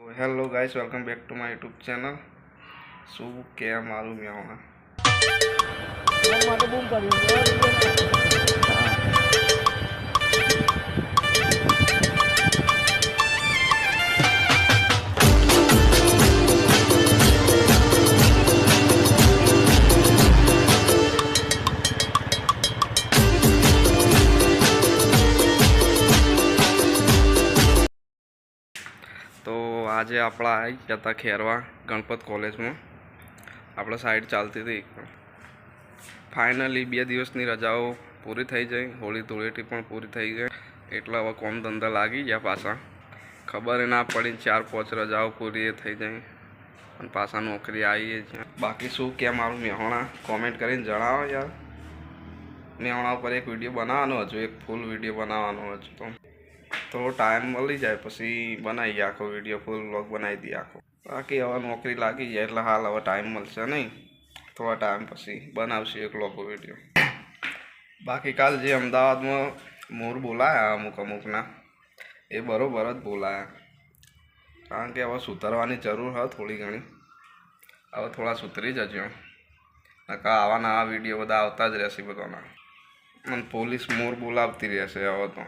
Hello guys welcome back to my YouTube channel શું કે મારું મેહોણા માટે તો આજે આપણા આવી ગયા હતા ખેરવા ગણપત કોલેજમાં. આપણે સાઈડ ચાલતી હતી ફાઇનલી બે દિવસની રજાઓ પૂરી થઈ જઈ હોળી ધૂળેટી પણ પૂરી થઈ ગઈ એટલે હવે કોમ ધંધા લાગી ગયા પાછા. ખબર ના પડી ચાર પાંચ રજાઓ પૂરી થઈ જાય. અને પાછા નોકરી આવીએ છે બાકી શું કે મારું મેહોણા? કોમેન્ટ કરીને જણાવો યાર. મેહોણા ઉપર એક વીડિયો બનાવવાનો હજુ એક ફૂલ વીડિયો બનાવવાનો હજુ તો થોડો ટાઈમ મળી જાય પછી બનાવી આખો વીડિયો ફૂલ વ્લોગ બનાવી દઈએ આખો. બાકી હવે નોકરી લાગી જાય એટલે હાલ હવે ટાઈમ મળશે નહીં. થોડા ટાઈમ પછી બનાવશે એક લોકો વીડિયો બાકી કાલ જે અમદાવાદમાં મોર બોલાયા અમુક અમુકના, એ બરોબર જ બોલાયા. કારણ કે હવે સુધારવાની જરૂર હોય થોડી ઘણી. હવે થોડા સુધરી જજો. નકા આવા નવા વીડિયો બધા આવતા જ રહેશે બધાના. અને પોલીસ મોર બોલાવતી રહેશે હવે તો.